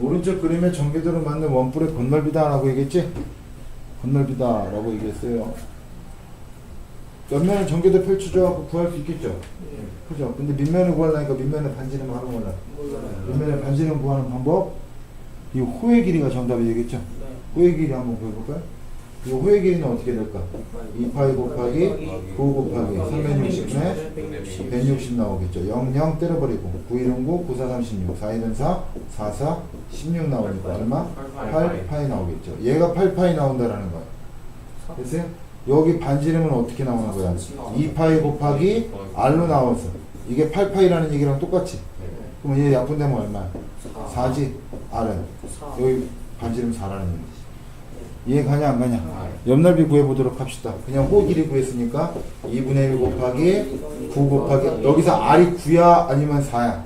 오른쪽 그림에 전개도로 맞는 원뿔의 건널비다라고 얘기했지? 건널비다라고 얘기했어요. 옆면은 전개도 펼쳐줘갖고 구할 수 있겠죠? 그죠? 근데 밑면을 구하려니까 밑면을 반지름 하는 거라. 밑면을 반지름 구하는 방법? 이 호의 길이가 정답이 되겠죠? 호의 길이 한번 보여볼까요? 이 호의 길이는 어떻게 될까? 2파이 곱하기 9 곱하기 360에 160 나오겠죠. 0, 0 때려버리고 9, 1, 9, 9, 4, 36, 4, 1, 4, 4, 4, 16 나오니까 얼마? 8 파이 나오겠죠. 얘가 8 파이 나온다라는 거야. 됐어요? 여기 반지름은 어떻게 나오는 거야? 2파이 곱하기 R로 나와서 이게 8파이라는 얘기랑 똑같이 그럼 얘 약분되면 얼마야? 4지 R은 여기 반지름 4라는 얘기지 이해 가냐 안 가냐? 옆넓이 구해보도록 합시다 그냥 호 길이 구했으니까 2분의 1 곱하기 9 곱하기 여기서 R이 9야 아니면 4야?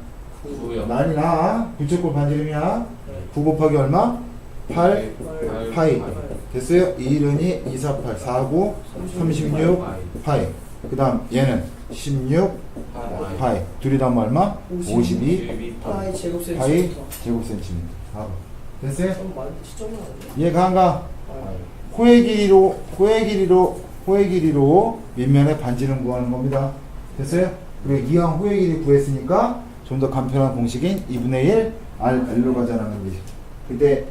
구요. 난이 나 부채꼴 반지름이야 9 곱하기 얼마? 8 파이 됐어요? 2른이 2, 4, 8 4, 9 36 파이 그 다음 얘는 16 파이 둘이 다 얼마? 52 파이 제곱 센티미터. 파이 제곱 센티미터 봐봐 됐어요? 좀 많이 시점이 안 돼. 이해가 안 가? 호의 길이로 호의 길이로 호의 길이로 밑면의 반지름 구하는 겁니다 됐어요? 그리고 이왕 호의 길이 구했으니까 좀 더 간편한 공식인 2분의 1 R, L로 가자라는 거지 근데